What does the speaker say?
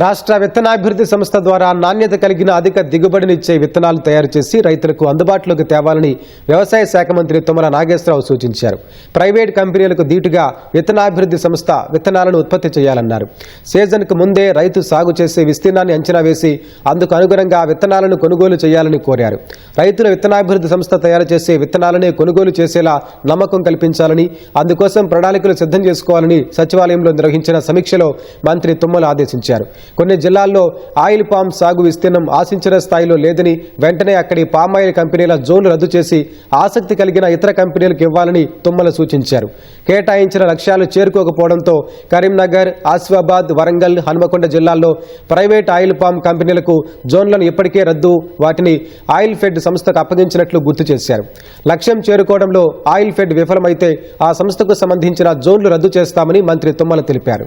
రాష్ట్ర విత్తనాభివృద్ధి సంస్థ ద్వారా నాణ్యత కలిగిన అధిక దిగుబడినిచ్చే విత్తనాలు తయారు చేసి రైతులకు అందుబాటులోకి తేవాలని వ్యవసాయ శాఖ మంత్రి తుమ్మల నాగేశ్వరరావు సూచించారు. ప్రైవేట్ కంపెనీలకు దీటుగా విత్తనాభివృద్ధి సంస్థ విత్తనాలను ఉత్పత్తి చేయాలన్నారు. సీజన్కు ముందే రైతు సాగు చేసే విస్తీర్ణాన్ని అంచనా వేసి అందుకు అనుగుణంగా విత్తనాలను కొనుగోలు చేయాలని కోరారు. రైతుల విత్తనాభివృద్ధి సంస్థ తయారు చేసే విత్తనాలనే కొనుగోలు చేసేలా నమ్మకం కల్పించాలని అందుకోసం ప్రణాళికలు సిద్ధం చేసుకోవాలని సచివాలయంలో నిర్వహించిన సమీక్షలో మంత్రి తుమ్మల ఆదేశించారు. కొన్ని జిల్లాల్లో ఆయిల్ పామ్ సాగు విస్తీర్ణం ఆశించిన స్థాయిలో లేదని వెంటనే అక్కడి పామాయిల్ కంపెనీల జోన్లు రద్దు చేసి ఆసక్తి కలిగిన ఇతర కంపెనీలకు ఇవ్వాలని తుమ్మల సూచించారు. కేటాయించిన లక్ష్యాలు చేరుకోకపోవడంతో కరీంనగర్ ఆసిఫాబాద్ వరంగల్ హనుమకొండ జిల్లాల్లో ప్రైవేట్ ఆయిల్ పామ్ కంపెనీలకు జోన్లను ఇప్పటికే రద్దు వాటిని ఆయిల్ ఫెడ్ సంస్థకు అప్పగించినట్లు గుర్తు చేశారు. లక్ష్యం చేరుకోవడంలో ఆయిల్ ఫెడ్ విఫలమైతే ఆ సంస్థకు సంబంధించిన జోన్లు రద్దు చేస్తామని మంత్రి తుమ్మల తెలిపారు.